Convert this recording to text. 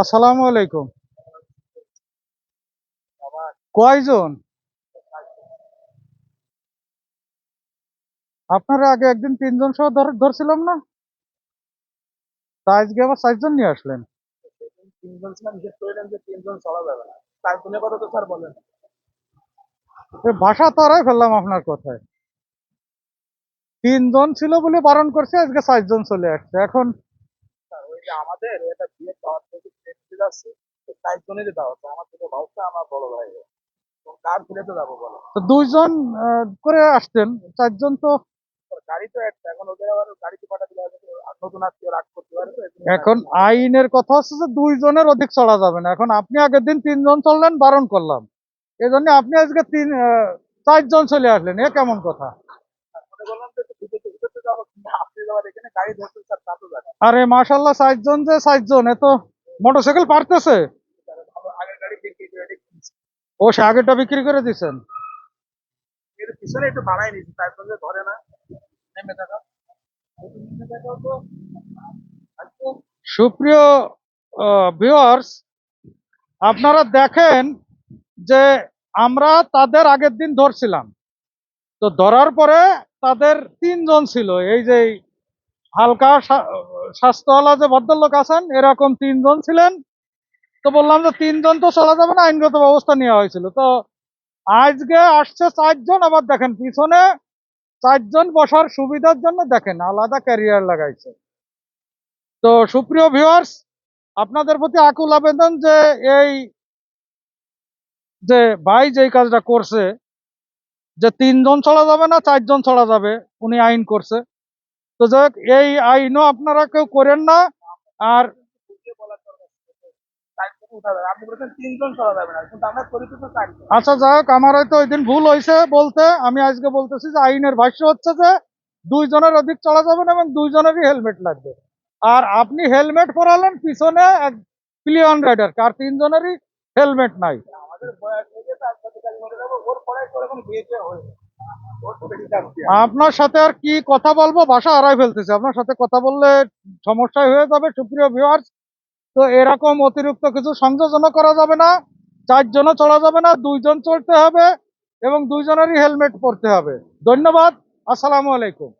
আসসালামু আলাইকুম। কয়জন? আপনারা আগে একদিন তিনজন সহ ধরছিলাম না? তা আজকে আবার চারজন নিয়ে আসলেন? তিনজন ছিলাম হিসেব করলেন যে তিনজন চলা যাবে না তার জন্য কথা তো স্যার বলেন ভাষা তারাই ফেললাম আপনার কথায়। তিনজন ছিল বলে বারণ করছে, আজকে চারজন চলে আসছে। এখন যে আমাদের এটা বিয়ে দাওয়াত থেকে দেখতে যাচ্ছে তো চার জনেরই দাওয়াত। আমার থেকে ভাবছে আমার বড় ভাই। তো কার যাব বলো? তো দুইজন করে আসতেন চারজন তো গাড়ি তো একটা এখন ওদের আবার গাড়িতে পাঠাতে যাবে নতুন আত্মীয় রাগ করতে পারে এখন আইনের কথা হচ্ছে যে দুইজনের অধিক চলা যাবে না। এখন আপনি আগের দিন তিনজন চললেন বারণ করলাম। এই জন্য আপনি আজকে তিন চারজন চলে আসলেন। এ কেমন কথা মনে করলাম যে একটু ভিতরতে ভিতরতে যাব কিন্তু আপনি যাওয়ার এখানে গাড়ি ধরতে স্যার তা তো জানেন আরে মাশাল্লাহ চারজন যে চারজন এ তো মোটরসাইকেল পারতেছে। ও সে আগেরটা বিক্রি করে দিচ্ছেন সুপ্রিয় আপনারা দেখেন যে আমরা তাদের আগের দিন ধরছিলাম। তো ধরার পরে তাদের তিনজন ছিল এই যে হালকা স্বা- স্বাস্থ্যওয়ালা যে ভদ্রলোক আছেন, এরকম তিনজন ছিলেন। তো বললাম যে তিনজন তো চলা যাবে না, আইনগত ব্যবস্থা নেওয়া হয়েছিল। তো আজকে আসছে চারজন, আবার দেখেন পিছনে চারজন বসার সুবিধার জন্য দেখেন আলাদা ক্যারিয়ার লাগাইছে। তো সুপ্রিয় ভিউয়ার্স, আপনাদের প্রতি আকুল আবেদন যে এই যে ভাই যেই কাজটা করছে, যে তিনজন চলা যাবে না, চারজন চলা যাবে, উনি আইন করছে। তো যাই এই আইনও আপনারা কেউ করেন না, আর আচ্ছা যাই হোক আমার হয়তো ওই দিন ভুল হয়েছে বলতে। আমি আজকে বলতেছি যে আইনের ভাষ্য হচ্ছে যে দুইজনের অধিক চলা যাবে না এবং দুইজনেরই হেলমেট লাগবে। আর আপনি হেলমেট পরালেন, পিছনে এক প্লিয়ন রাইডার আর তিনজনেরই হেলমেট নাই। আমাদের আপনার সাথে আর কি কথা বলব? বাসা হারাই ফেলতেছে। আপনার সাথে কথা বললে সমস্যায় হয়ে যাবে, সুপ্রিয় ভিউয়ার্স তো এরকম অতিরিক্ত কিছু সংযোজনা করা যাবে না, চারজনও চলা যাবে না, দুইজন চলতে হবে এবং দুইজনেরই হেলমেট পরতে হবে। ধন্যবাদ। আসসালামু আলাইকুম।